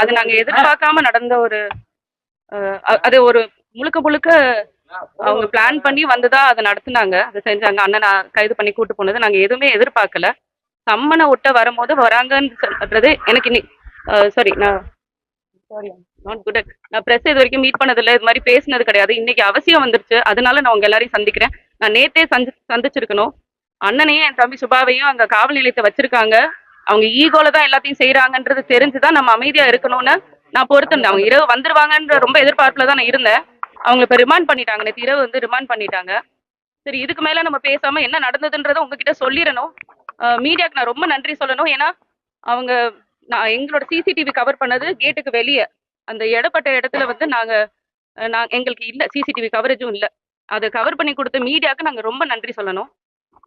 அது நாங்க எதிர்பார்க்காம நடந்த ஒரு அது ஒரு முழுக்க முழுக்க அவங்க பிளான் பண்ணி வந்துதான் அதை நடத்துனாங்க. அதை செஞ்சாங்க. அண்ணனை கைது பண்ணி கூட்டு போனது. நாங்க எதுவுமே எதிர்பார்க்கல. சம்மனை விட்ட வரும்போது வராங்கன்னு எனக்கு இன்னி சாரி நான் சாரி நாட் குட் நான் பிரஸ் இது வரைக்கும் மீட் பண்ணதில்ல. இது மாதிரி பேசினது கிடையாது. இன்னைக்கு அவசியம் வந்துருச்சு. அதனால நான் உங்க எல்லாரையும் சந்திக்கிறேன். நான் நேத்தே சந்தி சந்திச்சிருக்கணும். அண்ணனையும் என் தம்பி சுபாவையும் அங்க காவல் நிலையத்தை வச்சிருக்காங்க. அவங்க ஈகோல தான் எல்லாத்தையும் செய்யறாங்கன்றது தெரிஞ்சுதான் நம்ம அமைதியா இருக்கணும்னு நான் பொறுத்திருந்தேன் அவங்க இரவு வந்துருவாங்கன்ற ரொம்ப எதிர்பார்ப்புல தான் நான் இருந்தேன். அவங்க இப்ப ரிமாண்ட் பண்ணிட்டாங்க. நேற்று இரவு வந்து ரிமாண்ட் பண்ணிட்டாங்க. சரி இதுக்கு மேல நம்ம பேசாம என்ன நடந்ததுன்றதை உங்ககிட்ட சொல்லிடணும். மீடியாக்கு நான் ரொம்ப நன்றி சொல்லணும். ஏன்னா அவங்க நான் எங்களோட சிசிடிவி கவர் பண்ணது கேட்டுக்கு வெளியே. அந்த இடப்பட்ட இடத்துல வந்து நாங்க நான் எங்களுக்கு இல்ல. சிசிடிவி கவரேஜும் இல்ல. அதை கவர் பண்ணி கொடுத்த மீடியாக்கு நாங்க ரொம்ப நன்றி சொல்லணும்.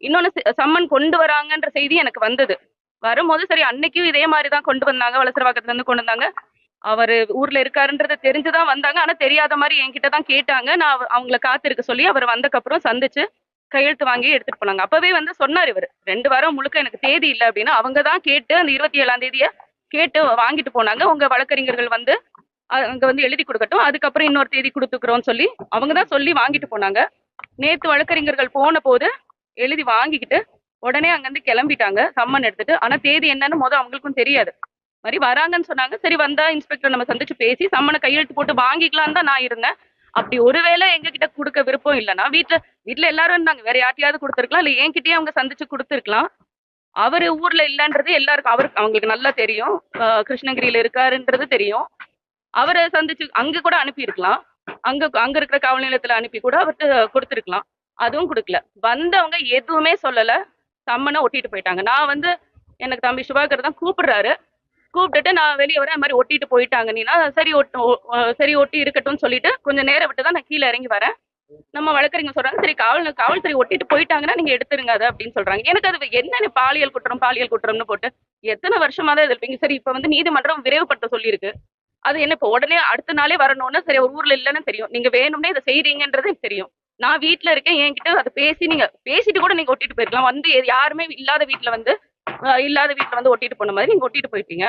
இன்னொன்னு சம்மன் கொண்டு வராங்கன்ற செய்தி எனக்கு வந்தது. வரும்போது சரி அன்னைக்கும் இதே மாதிரி தான் கொண்டு வந்தாங்க வளசரவாக்கத்துல இருந்து கொண்டு வந்தாங்க. அவர் ஊர்ல இருக்காருன்றத தெரிஞ்சுதான் வந்தாங்க. ஆனா தெரியாத மாதிரி என்கிட்ட தான் கேட்டாங்க. நான் அவங்கள காத்திருக்க சொல்லி அவர் வந்தக்கப்புறம் சந்திச்சு கையெழுத்து வாங்கி எடுத்துட்டு போனாங்க. அப்பவே வந்து சொன்னார் இவர். ரெண்டு வாரம் முழுக்க எனக்கு தேதி இல்லை அப்படின்னு அவங்க தான் கேட்டு அந்த இருபத்தி ஏழாம் தேதிய கேட்டு வாங்கிட்டு போனாங்க. உங்க வழக்கறிஞர்கள் வந்து அங்க வந்து எழுதி கொடுக்கட்டும். அதுக்கப்புறம் இன்னொரு தேதி கொடுத்துக்கிறோம்னு சொல்லி அவங்க தான் சொல்லி வாங்கிட்டு போனாங்க. நேத்து வழக்கறிஞர்கள் போன போது எழுதி வாங்கிக்கிட்டு உடனே அங்கிருந்து கிளம்பிட்டாங்க. சம்மன் எடுத்துட்டு. ஆனா தேதி என்னன்னு முத அவங்களுக்கும் தெரியாது. மாதிரி வராங்கன்னு சொன்னாங்க. சரி வந்தா இன்ஸ்பெக்டர் நம்ம சந்திச்சு பேசி சம்மனை கையெழுத்து போட்டு வாங்கிக்கலாம்னு தான் நான் இருந்தேன். அப்படி ஒருவேளை எங்ககிட்ட கொடுக்க விருப்பம் இல்லைன்னா வீட்டுல வீட்ல எல்லாரும் இருந்தாங்க. வேற யார்ட்டையாவது கொடுத்துருக்கலாம். இல்ல என்கிட்டயே அவங்க சந்திச்சு கொடுத்துருக்கலாம். அவரு ஊர்ல இல்லன்றது எல்லாருக்கும் அவருக்கு அவங்களுக்கு நல்லா தெரியும். கிருஷ்ணகிரியில இருக்காருன்றது தெரியும். அவரை சந்திச்சு அங்க கூட அனுப்பியிருக்கலாம். அங்க அங்க இருக்கிற காவல் நிலையத்துல அனுப்பி கூட அவர்கிட்ட கொடுத்துருக்கலாம். அதுவும் கொடுக்கல. வந்தவங்க எதுவுமே சொல்லல. சம்மனை ஒட்டிட்டு போயிட்டாங்க. நான் வந்து எனக்கு தம்பி சுபாகர் தான் கூப்பிடுறாரு. கூப்பிட்டுட்டு நான் வெளியே வரேன் மாதிரி ஒட்டிட்டு போயிட்டாங்க. நீனா சரி ஒட்டு ஒ- சரி ஒட்டி இருக்கட்டும்னு சொல்லிட்டு கொஞ்சம் நேரம் விட்டு தான் நான் கீழே இறங்கி வரேன். நம்ம வழக்கறிஞர் சொல்றாங்க சரி காவல் காவல்துறை ஒட்டிட்டு போயிட்டாங்கன்னா நீங்க எடுத்துருங்க அதை அப்படின்னு சொல்றாங்க. எனக்கு அது என்னன்னு பாலியல் குற்றம் பாலியல் குற்றம்னு போட்டு எத்தனை வருஷமா தான் இது இருப்பீங்க சரி இப்ப வந்து நீதிமன்றம் விரைவுபடுத்த சொல்லியிருக்கு. அது என்ன இப்போ உடனே அடுத்த நாளே வரணும்னு சரி ஒரு ஊர்ல இல்லைன்னு தெரியும். நீங்க வேணும்னே இதை செய்றீங்கன்றது எனக்கு தெரியும். நான் வீட்டுல இருக்கேன் என்கிட்ட அதை பேசி நீங்க பேசிட்டு கூட நீங்க ஒட்டிட்டு போயிருக்கலாம். வந்து யாருமே இல்லாத வீட்டுல வந்து இல்லாத வீட்டுல வந்து ஒட்டிட்டு போன மாதிரி நீங்க ஒட்டிட்டு போயிட்டீங்க.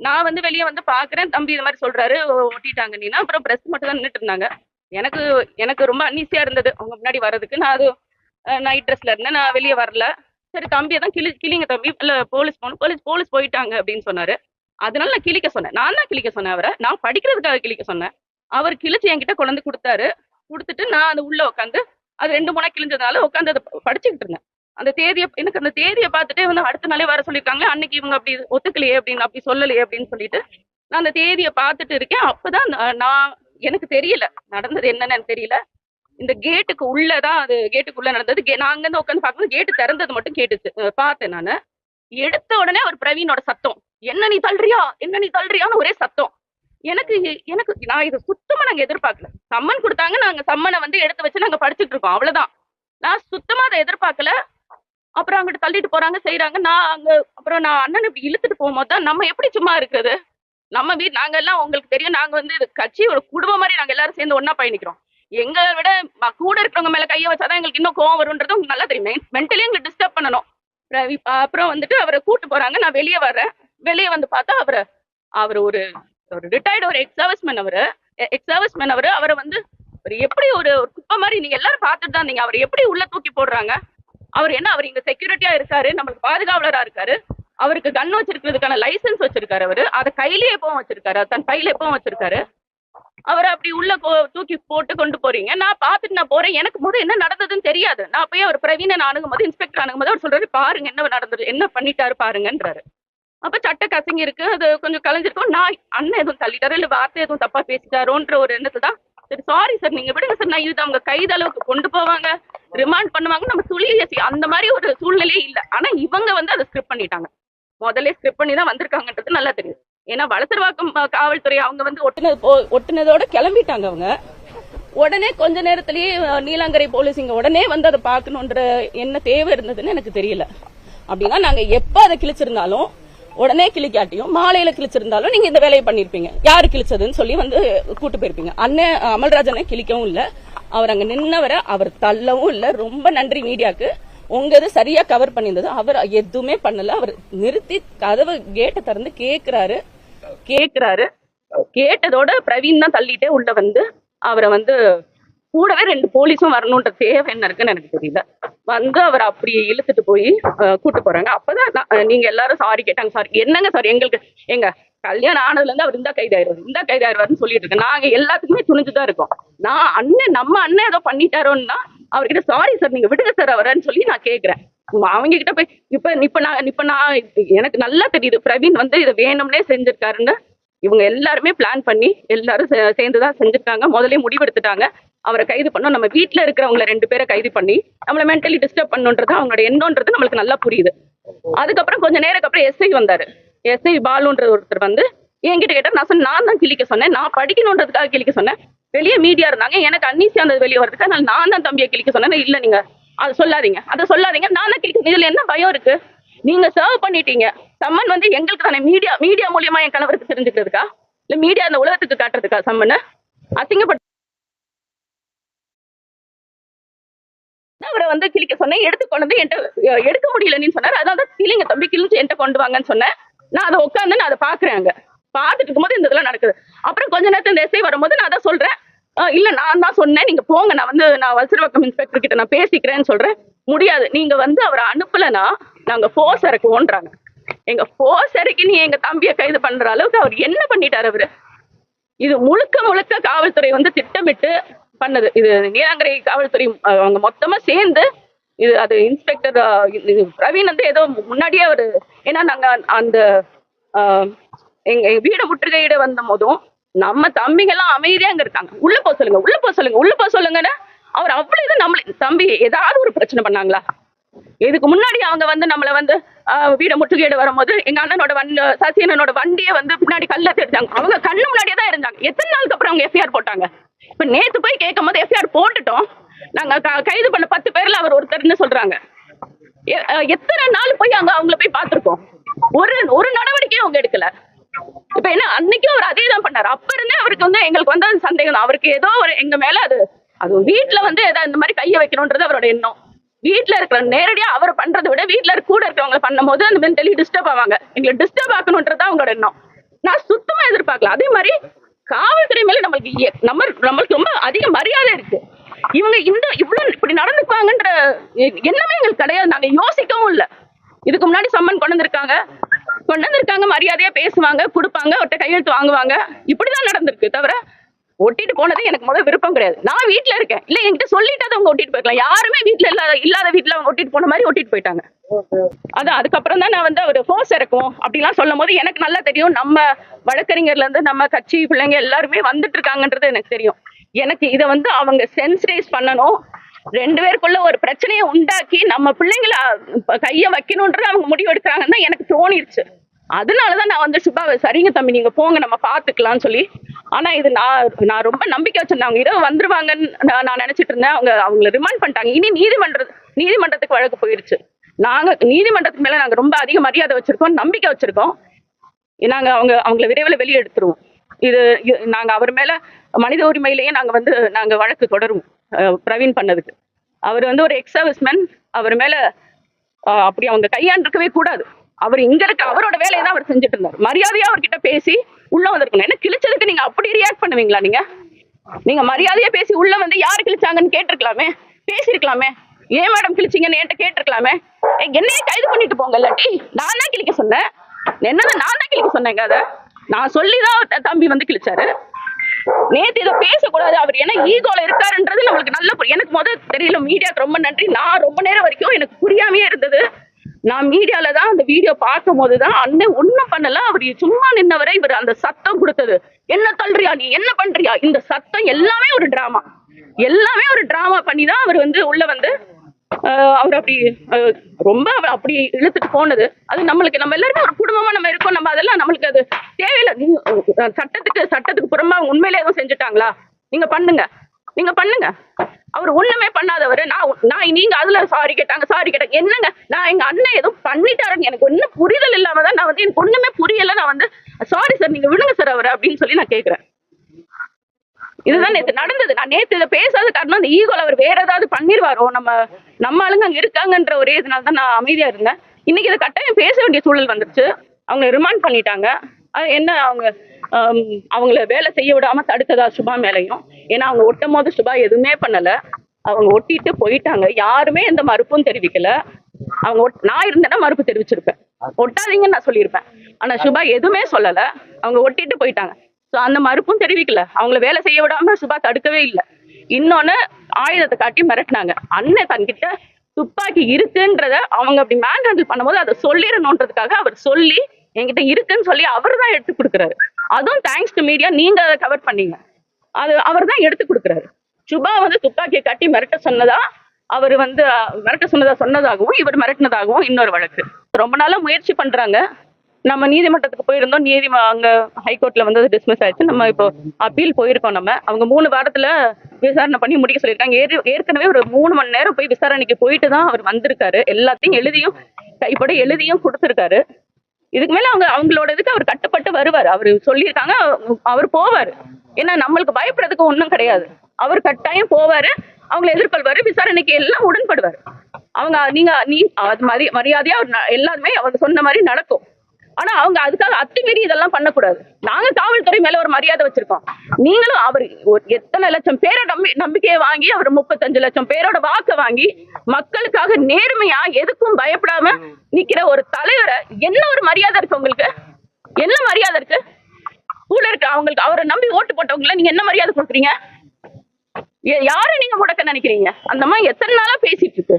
நான் வந்து வெளியே வந்து பாக்குறேன். தம்பி இந்த மாதிரி சொல்றாரு ஒட்டிட்டாங்க நீனா? அப்புறம் பிரஸ் மட்டும் தான் நின்னுட்டு இருந்தாங்க. எனக்கு எனக்கு ரொம்ப அன்னீசியா இருந்தது. அவங்க முன்னாடி வர்றதுக்கு. நான் அது நைட் ட்ரெஸ்ல இருந்தேன். நான் வெளியே வரல. சரி தம்பியை தான் கிளி கிளிங்க தம்பி. இல்ல போலீஸ் போகணும் போலீஸ் போலீஸ் போயிட்டாங்க அப்படின்னு சொன்னாரு. அதனால நான் கிழிக்க சொன்னேன். நான் தான் கிழிக்க சொன்னேன் அவரை. நான் படிக்கிறதுக்காக கிழிக்க சொன்னேன். அவர் கிழிச்சு என்கிட்ட கொண்டு கொடுத்தாரு. கொடுத்துட்டு நான் அது உள்ள உட்காந்து அது ரெண்டு மூணா கிழிஞ்சதுனால உட்காந்து அதை படிச்சுக்கிட்டு இருந்தேன். அந்த தேதியை எனக்கு அந்த தேதியை பார்த்துட்டு வந்து அடுத்த நாளே வர சொல்லியிருக்காங்க அன்னைக்கு இவங்க அப்படி ஒத்துக்கலையே அப்படின்னு அப்படி சொல்லலையே அப்படின்னு சொல்லிட்டு நான் அந்த தேதியை பார்த்துட்டு இருக்கேன். அப்பதான் நான் எனக்கு தெரியல நடந்தது என்னன்னு தெரியல. இந்த கேட்டுக்கு உள்ளதான் அது கேட்டுக்குள்ள நடந்தது. நான் அங்கிருந்து உட்காந்து பார்க்கும்போது கேட்டு திறந்தது மட்டும் கேட்டுச்சு. பார்த்தேன் நான். எடுத்த உடனே ஒரு பிரவீனோட சத்தம் என்ன நீ தள்ளுறியா? என்ன நீ தள்ளுறியான்னு ஒரே சத்தம். எனக்கு எனக்கு நான் இது சுத்தமா நாங்க எதிர்பார்க்கல. சம்மன் கொடுத்தாங்க நாங்க சம்மனை வந்து எடுத்து வச்சு நாங்க படிச்சுட்டு இருக்கோம் அவ்வளவுதான். நான் சுத்தமா அதை எதிர்பார்க்கல. அப்புறம் அங்கிட்டு தள்ளிட்டு போறாங்க செய்யறாங்க நான் அங்க அப்புறம் நான் அண்ணன் இப்படி இழுத்துட்டு போகும்போது தான் நம்ம எப்படி சும்மா இருக்குது நம்ம வீட் நாங்க எல்லாம் உங்களுக்கு தெரியும் நாங்க வந்து இது கட்சி ஒரு குடும்பம் மாதிரி நாங்க எல்லாரும் சேர்ந்து ஒண்ணா பயணிக்கிறோம். எங்களை விட கூட இருக்கிறவங்க மேல கையை வச்சாதான் எங்களுக்கு இன்னும் கோவம் வரும்ன்றது உங்களுக்கு நல்லா தெரியும். மென்டலி எங்களுக்கு டிஸ்டர்ப் பண்ணணும். அப்புறம் அப்புறம் வந்துட்டு அவரை கூட்டு போறாங்க. நான் வெளியே வர்றேன். வெளியே வந்து பார்த்தா அவரை அவர் ஒரு ஒரு ரிட்டையர்டு ஒரு எக்ஸ் சர்வீஸ்மேன் அவரு. எக்ஸ் சர்வீஸ்மேன் அவரு அவரை வந்து அவர் எப்படி ஒரு ஒரு குப்பை மாதிரி நீங்க எல்லாரும் பார்த்துட்டு தான் இருந்தீங்க. அவர் எப்படி உள்ள தூக்கி போடுறாங்க? அவர் என்ன அவர் இங்க செக்யூரிட்டியா இருக்காரு நம்மளுக்கு பாதுகாவலரா இருக்காரு. அவருக்கு கன் வச்சிருக்கிறதுக்கான லைசென்ஸ் வச்சிருக்காரு அவரு. அதை கையிலேயே எப்பவும் வச்சிருக்காரு. தன் பையில எப்பவும் வச்சிருக்காரு. அவரை அப்படி உள்ள தூக்கி போட்டு கொண்டு போறீங்க. நான் பார்த்துட்டு நான் போறேன். எனக்கு போது என்ன நடந்ததுன்னு தெரியாது. நான் போய் அவர் பிரவீனை அணுகும் போது இன்ஸ்பெக்டர் அணுகும்போது அவர் சொல்றாரு பாருங்க என்ன நடந்தது என்ன பண்ணிட்டாரு பாருங்கன்றாரு. அப்ப சட்ட கசங்கி இருக்கு அது கொஞ்சம் கலைஞ்சிருக்கும். நான் அண்ணன் எதுவும் தள்ளிட்டாரு இல்ல வார்த்தை எதுவும் தப்பா பேசிட்டாரோன்ற ஒரு எண்ணத்தை தான் சரி சாரி சார் நீங்க விடுங்க சார் நான் இது அவங்க கைது அளவுக்கு கொண்டு போவாங்க ரிமாண்ட் பண்ணுவாங்க. நம்ம சுழிய அந்த மாதிரி ஒரு சூழ்நிலையே இல்ல. ஆனா இவங்க வந்து அதை ஸ்கிரிப்ட் பண்ணிட்டாங்க. முதல்ல ஸ்கிரிப்ட் பண்ணி தான் வந்திருக்காங்கன்றது நல்லா தெரியும் ஏன்னா வளசர்வாக்கம் காவல்துறை அவங்க வந்து ஒட்டுனது போ- ஒட்டுனதோட கிளம்பிட்டாங்க அவங்க. உடனே கொஞ்ச நேரத்திலேயே நீலாங்கரை போலீஸ் இங்க உடனே வந்து அதை பார்க்கணுன்ற என்ன தேவை இருந்ததுன்னு எனக்கு தெரியல. அப்படின்னா நாங்க எப்ப அதை கிழிச்சிருந்தாலும் உடனே கிழிக்காட்டியும் மாலையில கிழிச்சிருந்தாலும் நீங்க இந்த வேலையை பண்ணிருப்பீங்க. யாரு கிழிச்சதுன்னு சொல்லி வந்து கூட்டு போயிருப்பீங்க. அண்ணன் அமல்ராஜனை கிழிக்கவும் இல்ல. அவர் அங்க நின்னவரை அவர் தள்ளவும் இல்ல. ரொம்ப நன்றி மீடியாக்கு. உங்க இது சரியா கவர் பண்ணியிருந்தது. அவர் எதுவுமே பண்ணல. அவர் நிறுத்தி கதவு கேட்டை திறந்து கேக்குறாரு. கேக்குறாரு. கேட்டதோட பிரவீன் தான் தள்ளிட்டே உள்ள வந்து அவரை வந்து கூடவே ரெண்டு போலீஸும் வரணுன்ற தேவை என்ன இருக்குன்னு எனக்கு தெரியல. வந்து அவர் அப்படி இழுத்துட்டு போய் கூட்டு போறாங்க. அப்பதான் நீங்க எல்லாரும் சாரி கேட்டாங்க. சாரி என்னங்க சாரி எங்களுக்கு எங்க கல்யாணம் ஆனதுல இருந்து அவர் இந்த கைதாயிருவாரு இந்த கைதாயிருவாருன்னு சொல்லிட்டு இருக்கேன் நாங்க எல்லாத்துக்குமே துணிஞ்சுதான் இருக்கோம். நான் அண்ணன் நம்ம அண்ணன் ஏதோ பண்ணிட்டாரோன்னா அவர்கிட்ட சாரி சார் நீங்க விடுங்க சார் அவரன்னு சொல்லி நான் கேக்குறேன். அவங்க கிட்ட போய் இப்ப இப்ப நான் இப்ப நான் எனக்கு நல்லா தெரியுது. பிரவீன் வந்து இதை வேணும்னே செஞ்சிருக்காருன்னு. இவங்க எல்லாருமே பிளான் பண்ணி எல்லாரும் சேர்ந்துதான் செஞ்சிருக்காங்க. முதல்ல முடிவெடுத்துட்டாங்க. அவரை கைது பண்ணோம். நம்ம வீட்ல இருக்கிறவங்கள ரெண்டு பேரை கைது பண்ணி நம்மள மென்டலி டிஸ்டர்ப் பண்ணுன்றது அவங்களோட எண்ணோன்றது நம்மளுக்கு நல்லா புரியுது. அதுக்கப்புறம் கொஞ்ச நேரம் அப்புறம் எஸ்ஐ வந்தாரு. எஸ்ஐ பாலுன்ற ஒருத்தர் வந்து என்கிட்ட கேட்டால் நான் சொன்னேன் நான் தான் கிழிக்க சொன்னேன். நான் படிக்கணுன்றதுக்காக கிழிக்க சொன்னேன். வெளியே மீடியா இருந்தாங்க. எனக்கு அன்னீசியா அந்த வெளியே வரதுக்கு அதனால நான் தான் தம்பியை கிழிக்க சொன்னேன். இல்ல நீங்க அதை சொல்லாதீங்க. அதை சொல்லாதீங்க. நான் தான் கிளிக்க இதுல என்ன பயம் இருக்கு? நீங்க சர்வ் பண்ணிட்டீங்க. சம்மன் வந்து எங்களுக்கு தானே மீடியா மீடியா மூலியமா என் கணவருக்கு தெரிஞ்சுக்கிறதுக்கா? இல்ல மீடியா இந்த உலகத்துக்கு காட்டுறதுக்கா சம்மன் அசிங்கப்பட்ட அவரை வந்து கிழிக்க சொன்னேன். எடுத்து கொண்டு வந்து என்கிட்ட எடுக்க முடியலன்னு சொன்னாரு. அதான் தான் கிளிங்க தம்பி கிழிஞ்சு என்கிட்ட கொண்டு வாங்கன்னு சொன்னேன். நான் அதை உட்காந்து நான் அதை பாக்குறேன் அங்க. பார்த்துட்டு இருக்கும்போது இந்த இதெல்லாம் நடக்குது. அப்புறம் கொஞ்ச நேரத்துல இந்த எஸ்ஐ வரும்போது நான் அதான் சொல்றேன். இல்ல நான் தான் சொன்னேன். நீங்க போங்க. நான் வந்து நான் வல்சரவாக்கம் இன்ஸ்பெக்டர் கிட்ட நான் பேசிக்கிறேன்னு சொல்றேன். முடியாது. நீங்க வந்து அவரை அனுப்பலனா நாங்க ஃபோர்ஸ் இறக்குவோன்றாங்க எங்க போர்ஸ் இறக்கி நீ எங்க தம்பியை கைது பண்ற அளவுக்கு அவர் என்ன பண்ணிட்டாரு அவரு? இது முழுக்க முழுக்க காவல்துறை வந்து திட்டமிட்டு பண்ணது. இது நீலாங்கரை காவல்துறை அவங்க மொத்தமா சேர்ந்து இது அது இன்ஸ்பெக்டர் பிரவீன் வந்து ஏதோ முன்னாடியே அவரு ஏன்னா நாங்க அந்த எங்க வீடு முற்றுகையிட வந்த போதும் நம்ம தம்பிங்க எல்லாம் அமைதியா அங்க இருக்காங்க. உள்ள போக சொல்லுங்க உள்ள போக சொல்லுங்க உள்ள போக சொல்லுங்கன்னு அவர் அவ்வளவு இது நம்மள தம்பி ஏதாவது ஒரு பிரச்சனை பண்ணாங்களா? இதுக்கு முன்னாடி அவங்க வந்து நம்மள வந்து ஆஹ், வீட முற்றுகையிட வரும்போது எங்க அண்ணனோட வண்டி சசியனோட வண்டியை வந்து பின்னாடி கல்ல தெரிஞ்சாங்க அவங்க கண்ணு முன்னாடியே தான் இருந்தாங்க. எத்தனை நாளுக்கு அப்புறம் அவங்க எஃப்ஐஆர் போட்டாங்க? இப்ப நேத்து போய் கேட்கும் போது எஃப்ஐஆர் போட்டுட்டோம். நாங்க கைது பண்ண பத்து பேர்ல அவர் ஒருத்தர்னு சொல்றாங்க. எத்தனை நாள் போய் அங்க அவங்கள போய் பார்த்திருக்கோம் ஒரு ஒரு நடவடிக்கையும் அவங்க எடுக்கல. இப்ப என்ன அன்னைக்கும் அவர் அதே தான் பண்ணாரு. அப்ப இருந்தே அவருக்கு வந்து எங்களுக்கு வந்து சந்தேகம் அவருக்கு ஏதோ ஒரு எங்க மேல அது அது வீட்டுல வந்து ஏதாவது இந்த மாதிரி கைய வைக்கணும்ன்றது அவரோட எண்ணம். வீட்டுல இருக்கிற நேரடியா அவர் பண்றதை விட வீட்டுல இருக்க கூட இருக்கிறவங்க பண்ணும்போது அந்த மென்டலி டிஸ்டர்ப் ஆவாங்க. எங்களை டிஸ்டர்ப் ஆக்கணும்ன்றது தான் அவங்களோட எண்ணம். நான் சுத்தமா எதிர்பார்க்கல. அதே மாதிரி காவல்துறை மேல நம்மளுக்கு நம்ம நம்மளுக்கு ரொம்ப அதிக மரியாதை இருக்கு. இவங்க இந்த இவ்வளவு இப்படி நடந்துப்பாங்கன்ற எண்ணமே எங்களுக்கு கிடையாது. நாங்க யோசிக்கவும் இல்ல. இதுக்கு முன்னாடி சம்மன் கொண்டு வந்திருக்காங்க. கொண்டு வந்திருக்காங்க மரியாதையா பேசுவாங்க கொடுப்பாங்க அவர்கிட்ட கையெழுத்து வாங்குவாங்க. இப்படிதான் நடந்திருக்கு தவிர ஒட்டிட்டு போனது எனக்கு முதல் விருப்பம் கிடையாது. நான் வீட்ல இருக்கேன். இல்ல என்கிட்ட சொல்லிட்டு அவங்க ஒட்டிட்டு போயிருக்கலாம். யாருமே வீட்டுல இல்லாத இல்லாத வீட்ல அவங்க ஒட்டிட்டு போன மாதிரி ஒட்டிட்டு போயிட்டாங்க. அதான் அதுக்கப்புறம் தான் நான் வந்து அவர் ஃபோர்ஸ் இறக்கும் அப்படிலாம் சொல்லும் போது எனக்கு நல்லா தெரியும். நம்ம வழக்கறிஞர்ல இருந்து நம்ம கட்சி பிள்ளைங்க எல்லாருமே வந்துட்டு இருக்காங்கன்றது எனக்கு தெரியும். எனக்கு இதை வந்து அவங்க சென்சிடைஸ் பண்ணணும். ரெண்டு பேருக்குள்ள ஒரு பிரச்சனையை உண்டாக்கி நம்ம பிள்ளைங்கள கைய வைக்கணும்ன்றது அவங்க முடிவு எடுக்கிறாங்கன்னு தான் எனக்கு தோணிருச்சு. அதனாலதான் நான் வந்து சுபா சரிங்க தம்பி நீங்க போங்க நம்ம பாத்துக்கலாம்னு சொல்லி. ஆனா இது நான் நான் ரொம்ப நம்பிக்கை வச்சிருந்தேன். அவங்க இரவு வந்துருவாங்கன்னு நான் நினைச்சிட்டு இருந்தேன். அவங்க அவங்கள ரிமாண்ட் பண்ணிட்டாங்க. இனி நீதிமன்ற நீதிமன்றத்துக்கு வழக்கு போயிருச்சு. நாங்க நீதிமன்றத்துக்கு மேல நாங்க ரொம்ப அதிக மரியாதை வச்சிருக்கோம் நம்பிக்கை வச்சிருக்கோம். நாங்க அவங்க அவங்கள விரைவில் வெளியே எடுத்துருவோம் இது நாங்க அவர் மேல மனித உரிமையிலேயே நாங்க வந்து நாங்க வழக்கு தொடருவோம் பிரவீன் பண்ணதுக்கு. அவர் வந்து ஒரு எக்ஸ் சர்வீஸ்மேன் அவர் மேல அப்படி அவங்க கையாண்டிருக்கவே கூடாது. அவர் இங்க இருக்க அவரோட வேலையை தான் அவர் செஞ்சுட்டு இருந்தார் மரியாதையா அவர்கிட்ட பேசி உள்ள வந்திருக்கணும். என்ன கிழிச்சதுக்கு நீங்க அப்படி ரியாக்ட் பண்ணுவீங்களா நீங்க? நீங்க மரியாதையா பேசி உள்ள வந்து யாரு கிழிச்சாங்கன்னு கேட்டிருக்கலாமே? பேசியிருக்கலாமே? ஏன் மேடம் கிழிச்சீங்கன்னு என்கிட்ட கேட்டிருக்கலாமே? என்னையே கைது பண்ணிட்டு போங்க இல்லாட்டி நான் தான் கிழிக்க சொன்னேன். என்னது நான் தான் கிழிக்க சொன்னேங்க அதை. நான் சொல்லிதான் தம்பி வந்து கிழிச்சாரு. நேத்து இதை பேசக்கூடாது. அவர் என்ன ஈகோல இருக்காருன்றது நம்மளுக்கு நல்ல புரியும் எனக்கு முதல் தெரியல. மீடியாவுக்கு ரொம்ப நன்றி. நான் ரொம்ப நேரம் வரைக்கும் எனக்கு புரியாமையே இருந்தது. நான் மீடியால தான் அந்த வீடியோ பார்க்கும் போதுதான் அண்ணன் ஒண்ணும் பண்ணல. அவர் சும்மா நின்னவரை இவர் அந்த சத்தம் கொடுத்தது. என்ன தள்ளுறியா நீ? என்ன பண்றியா? இந்த சத்தம் எல்லாமே ஒரு டிராமா எல்லாமே ஒரு டிராமா பண்ணி தான் அவர் வந்து உள்ள வந்து அவர் அப்படி ரொம்ப அவர் அப்படி இழுத்துட்டு போனது. அது நம்மளுக்கு நம்ம எல்லாருமே ஒரு குடும்பமா நம்ம இருக்கோம். நம்ம அதெல்லாம் நம்மளுக்கு அது தேவையில்லை. நீங்க சட்டத்துக்கு சட்டத்துக்கு புறமா உண்மையிலே எதுவும் செஞ்சுட்டாங்களா? நீங்க பண்ணுங்க. நீங்க பண்ணுங்க. அவர் ஒண்ணுமே பண்ணாதவர். நான் நான் நீங்க அதுல சாரி கேட்டாங்க சாரி கேட்டாங்க. என்னங்க? நான் எங்க அண்ணன் ஏதோ பண்ணிட்டாருன்னு எனக்கு ஒன்னும் புரிதல் இல்லாம தான் நான் வந்து எனக்கு ஒண்ணுமே புரியல. நான் வந்து சாரி சார் நீங்க விடுங்க சார் அவர் அப்படின்னு சொல்லி நான் கேக்குறேன். இதுதான் நேத்து நடந்தது. நான் நேத்து இதை பேசாத காரணம் அந்த ஈகோல அவர் வேற ஏதாவது பண்ணிருவாரோ? நம்ம நம்ம ஆளுங்க அங்க இருக்காங்கன்ற ஒரே இதனால தான் நான் அமைதியா இருந்தேன். இன்னைக்கு இதை கட்டாயம் பேச வேண்டிய சூழல் வந்துருச்சு. அவங்க ரிமாண்ட் பண்ணிட்டாங்க. அது என்ன அவங்க அவங்கள வேலை செய்ய விடாம தடுத்ததா சுபா மேலையும்? ஏன்னா அவங்க ஒட்டும் போது சுபா எதுவுமே பண்ணல. அவங்க ஒட்டிட்டு போயிட்டாங்க. யாருமே எந்த மறுப்பும் தெரிவிக்கல. அவங்க ஒட்- நான் இருந்தேன்னா மறுப்பு தெரிவிச்சிருப்பேன். ஒட்டாதீங்கன்னு நான் சொல்லியிருப்பேன். ஆனா சுபா எதுவுமே சொல்லல. அவங்க ஒட்டிட்டு போயிட்டாங்க. ஸோ அந்த மறுப்பும் தெரிவிக்கல. அவங்கள வேலை செய்ய விடாம சுபா தடுக்கவே இல்லை. இன்னொன்னு ஆயுதத்தை காட்டி மிரட்டினாங்க. அண்ணன் தன்கிட்ட துப்பாக்கி இருக்குன்றத அவங்க அப்படி மேன் ஹேண்டில் பண்ணும்போது அதை சொல்லிடணுன்றதுக்காக அவர் சொல்லி என்கிட்ட இருக்குன்னு சொல்லி அவர் தான் எடுத்து கொடுக்குறாரு. அதுவும் தேங்க்ஸ் டு மீடியா நீங்க அதை கவர் பண்ணீங்க. அது அவர் தான் எடுத்து கொடுக்குறாரு. சுபா வந்து துப்பாக்கியை கட்டி மிரட்ட சொன்னதா அவர் வந்து மிரட்ட சொன்னதா சொன்னதாகவும் இவர் மிரட்டினதாகவும் இன்னொரு வழக்கு. ரொம்ப நாளா முயற்சி பண்றாங்க. நம்ம நீதிமன்றத்துக்கு போயிருந்தோம். நீதி அங்க ஹைகோர்ட்ல வந்து டிஸ்மிஸ் ஆயிடுச்சு. நம்ம இப்போ அப்பீல் போயிருக்கோம் நம்ம. அவங்க மூணு வாரத்துல விசாரணை பண்ணி முடிக்க சொல்லியிருக்காங்க. ஏற்கனவே ஒரு மூணு மணி நேரம் போய் விசாரணைக்கு போயிட்டு தான் அவர் வந்திருக்காரு. எல்லாத்தையும் எழுதியும் கைப்பட எழுதியும் கொடுத்துருக்காரு. இதுக்கு மேல அவங்க அவங்களோட இதுக்கு அவர் கட்டுப்பட்டு வருவார். அவர் சொல்லியிருக்காங்க அவர் போவார். ஏன்னா நம்மளுக்கு பயப்படுறதுக்கு ஒன்றும் கிடையாது. அவர் கட்டாயம் போவாரு. அவங்களை எதிர்கொள்வாரு. விசாரணைக்கு எல்லாம் உடன்படுவார். அவங்க நீங்க நீ அது மாதிரி மரியாதையா அவர் எல்லாருமே அவங்க சொன்ன மாதிரி நடக்கும். ஆனா அவங்க அதுக்காக அத்துமீறி இதெல்லாம் பண்ணக்கூடாது. நாங்க காவல்துறை மேல ஒரு மரியாதை வச்சிருக்கோம். நீங்களும் அவர் எத்தனை லட்சம் பேரை நம்பி நம்பிக்கையை வாங்கி அவர் முப்பத்தஞ்சு லட்சம் பேரோட வாக்கை வாங்கி மக்களுக்காக நேர்மையா எதுக்கும் பயப்படாம நிக்கிற ஒரு தலைவரை என்ன ஒரு மரியாதை இருக்கு உங்களுக்கு? என்ன மரியாதை இருக்கு? கூட இருக்க அவங்களுக்கு அவரை நம்பி ஓட்டு போட்டவங்கள நீங்க என்ன மரியாதை கொடுக்குறீங்க? யாரு நீங்க முடக்க நினைக்கிறீங்க? அந்த மாதிரி எத்தனை நாளா பேசிட்டு இருக்கு.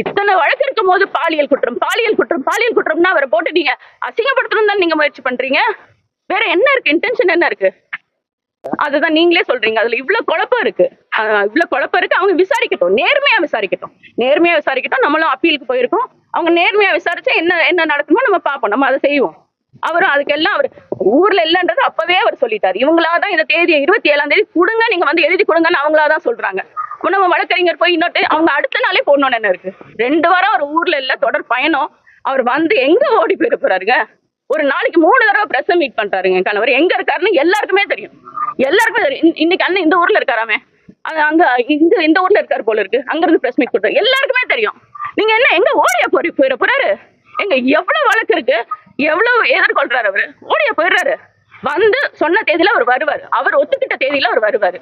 இத்தனை வழக்கு இருக்கும் போது பாலியல் குற்றம் பாலியல் குற்றம் பாலியல் குற்றம்னா அவரை போட்டு நீங்க அசிங்கப்படுத்தணும் தான் நீங்க முயற்சி பண்றீங்க. வேற என்ன இருக்கு? இன்டென்ஷன் என்ன இருக்கு? அதுதான் நீங்களே சொல்றீங்க. அதுல இவ்வளவு குழப்பம் இருக்கு. இவ்வளவு குழப்பம் இருக்கு. அவங்க விசாரிக்கட்டும். நேர்மையா விசாரிக்கட்டும். நேர்மையா விசாரிக்கட்டும். நம்மளும் அப்பீலுக்கு போயிருக்கோம். அவங்க நேர்மையா விசாரிச்சா என்ன என்ன நடக்குமோ நம்ம பார்ப்போம். நம்ம அதை செய்வோம். அவரும் அதுக்கெல்லாம் அவர் ஊர்ல இல்லைன்றது அப்பவே அவர் சொல்லிட்டாரு. இவங்களா தான் இந்த தேதியை இருபத்தி ஏழாம் தேதி கொடுங்க. நீங்க வந்து எழுதி கொடுங்கன்னு அவங்களாதான் சொல்றாங்க. நம்ம வழக்கறிஞர் போய் இன்னொட்டு அவங்க அடுத்த நாளே போடணும்னு இருக்கு? ரெண்டு வாரம் அவர் ஊர்ல இல்ல தொடர் பயணம். அவர் வந்து எங்க ஓடி போயிட போறாருங்க? ஒரு நாளைக்கு மூணு தடவை பிரஸ் மீட் பண்றாருங்க கணவர். எங்க இருக்காருன்னு எல்லாருக்குமே தெரியும். எல்லாருக்குமே தெரியும். இன்னைக்கு அண்ணன் இந்த ஊர்ல இருக்காராமே. அது அங்க இந்த இந்த ஊர்ல இருக்காரு போல இருக்கு. அங்க இருந்து பிரஸ் மீட் கொடுத்தாரு எல்லாருக்குமே தெரியும். நீங்க என்ன எங்க ஓடிய போய் போயிட போறாரு? எங்க எவ்வளவு வழக்கு இருக்கு? எவ்வளவு எதிர்கொள்றாரு அவரு? ஓடிய போயிடுறாரு வந்து சொன்ன தேதியில அவர் வருவாரு. அவர் ஒத்துக்கிட்ட தேதியில அவர் வருவாரு.